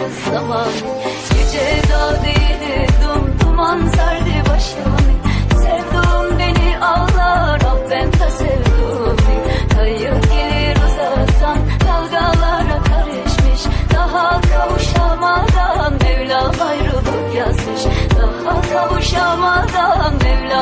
yaşıyoruz zaman. Gece dağ değildi dum duman sardı başımı. Sevdum beni ağlar ah ben ta sevdum. Kayıp gelir uzaktan dalgalara karışmış. Daha kavuşamadan Mevlam ayrılık yazmış. Daha yaşamadan Mevla